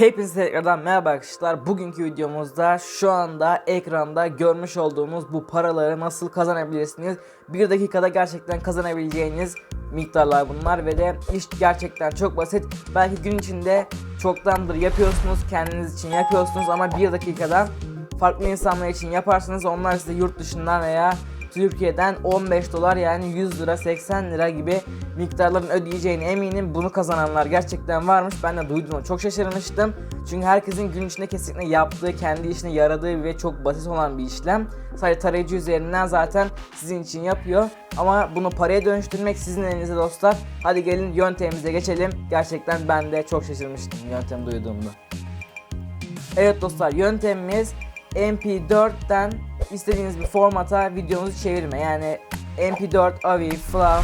Hepinize tekrardan merhaba arkadaşlar. Bugünkü videomuzda şu anda ekranda görmüş olduğunuz bu paraları nasıl kazanabilirsiniz? Bir dakikada gerçekten kazanabileceğiniz miktarlar bunlar ve de iş gerçekten çok basit. Belki gün içinde çoktandır yapıyorsunuz, kendiniz için yapıyorsunuz ama bir dakikada farklı insanlar için yaparsınız. Onlar size yurt dışından veya Türkiye'den 15 dolar yani 100 lira 80 lira gibi miktarların ödeyeceğine eminim. Bunu kazananlar gerçekten varmış. Ben de duyduğumda çok şaşırmıştım. Çünkü herkesin gün içinde kesinlikle yaptığı, kendi işine yaradığı ve çok basit olan bir işlem. Sadece tarayıcı üzerinden zaten sizin için yapıyor. Ama bunu paraya dönüştürmek sizin elinizde dostlar. Hadi gelin yöntemimize geçelim. Gerçekten ben de çok şaşırmıştım yöntem duyduğumda. Evet dostlar yöntemimiz MP4'ten istediğiniz bir formata videonuzu çevirme. Yani MP4, AVI, FLAV,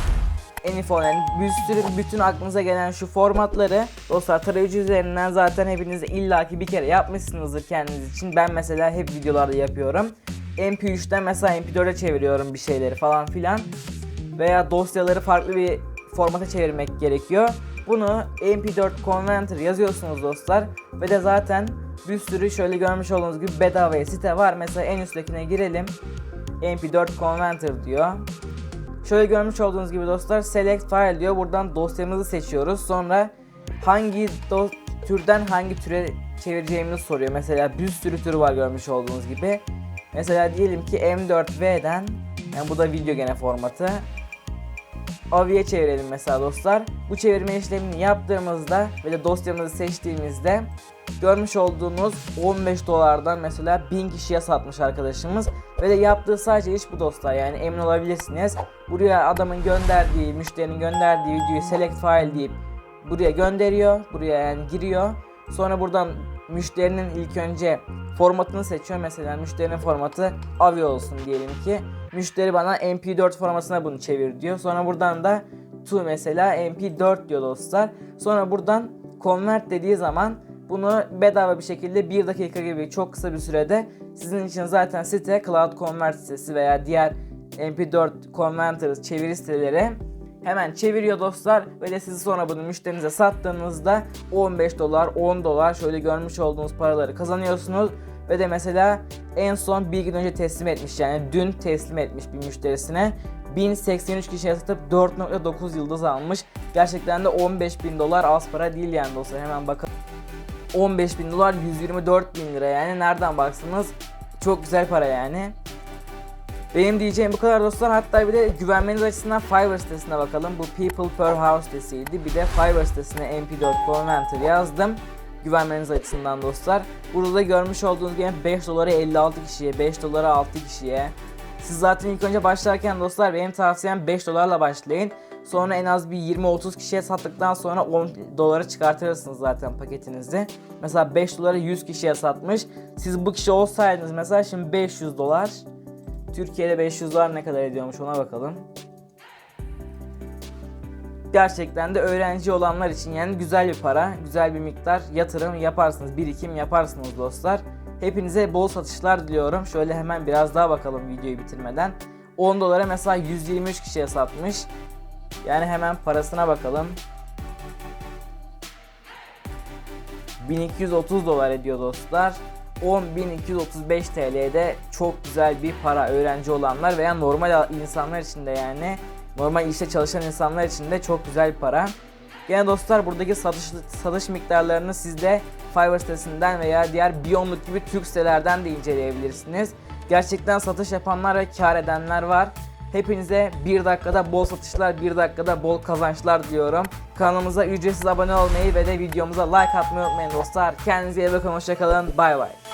Anyphone yani bir sürü bütün aklınıza gelen şu formatları dostlar tarayıcı üzerinden zaten hepiniz illaki bir kere yapmışsınızdır kendiniz için. Ben mesela hep videolarda yapıyorum. MP3'ten mesela MP4'e çeviriyorum bir şeyleri falan filan. Veya dosyaları farklı bir formata çevirmek gerekiyor. Bunu MP4 Converter yazıyorsunuz dostlar ve de zaten bir sürü şöyle görmüş olduğunuz gibi bedava site var. Mesela en üsttekine girelim. MP4 Converter diyor. Şöyle görmüş olduğunuz gibi dostlar select file diyor. Buradan dosyamızı seçiyoruz. Sonra hangi türden hangi türe çevireceğimizi soruyor. Mesela bir sürü tür var görmüş olduğunuz gibi. Mesela diyelim ki M4V'den yani bu da video gene formatı. AVI'ye çevirelim mesela dostlar. Bu çevirme işlemini yaptığımızda ve de dosyamızı seçtiğimizde görmüş olduğunuz 15 dolardan mesela 1000 kişiye satmış arkadaşımız ve de yaptığı sadece iş bu dostlar yani emin olabilirsiniz. Buraya adamın gönderdiği, müşterinin gönderdiği videoyu select file deyip buraya gönderiyor. Buraya yani giriyor. Sonra buradan müşterinin ilk önce formatını seçiyor. Mesela müşterinin formatı AVI olsun diyelim ki. Müşteri bana MP4 formatına bunu çevir diyor. Sonra buradan da to mesela MP4 diyor dostlar. Sonra buradan convert dediği zaman bunu bedava bir şekilde 1 dakika gibi çok kısa bir sürede sizin için zaten site Cloud Convert sitesi veya diğer MP4 Converter çeviri siteleri hemen çeviriyor dostlar ve de siz sonra bunu müşterinize sattığınızda 15 dolar 10 dolar şöyle görmüş olduğunuz paraları kazanıyorsunuz ve de mesela en son bir gün önce teslim etmiş yani dün teslim etmiş bir müşterisine 1083 kişiye satıp 4.9 yıldız almış. Gerçekten de 15 bin dolar az para değil yani dostlar hemen bakalım. 15 bin dolar 124 bin lira yani nereden baksanız çok güzel para yani. Benim diyeceğim bu kadar dostlar. Hatta bir de güvenmeniz açısından Fiverr sitesine bakalım. Bu People Per House sitesiydi. Bir de Fiverr sitesine MP4 Converter yazdım. Güvenmeniz açısından dostlar. Burada da görmüş olduğunuz gibi 5 dolara 56 kişiye, 5 dolara 6 kişiye. Siz zaten ilk önce başlarken dostlar benim tavsiyem 5 dolarla başlayın. Sonra en az bir 20-30 kişiye sattıktan sonra 10 dolara çıkartırsınız zaten paketinizi. Mesela 5 dolara 100 kişiye satmış. Siz bu kişi olsaydınız mesela şimdi 500 dolar. Türkiye'de 500 dolar ne kadar ediyormuş ona bakalım. Gerçekten de öğrenci olanlar için yani güzel bir para, güzel bir miktar yatırım yaparsınız, birikim yaparsınız dostlar. Hepinize bol satışlar diliyorum. Şöyle hemen biraz daha bakalım videoyu bitirmeden. 10 dolara mesela 123 kişiye satmış. Yani hemen parasına bakalım. 1230 dolar ediyor dostlar. 10.235 TL'de çok güzel bir para öğrenci olanlar veya normal insanlar için de yani normal işte çalışan insanlar için de çok güzel bir para. Gene dostlar buradaki satış, satış miktarlarını siz de Fiverr sitesinden veya diğer Beyondluk gibi Türk sitelerden de inceleyebilirsiniz. Gerçekten satış yapanlar ve kar edenler var. Hepinize bir dakikada bol satışlar, bir dakikada bol kazançlar diliyorum. Kanalımıza ücretsiz abone olmayı ve de videomuza like atmayı unutmayın dostlar. Kendinize iyi bakın, hoşçakalın, bay bay.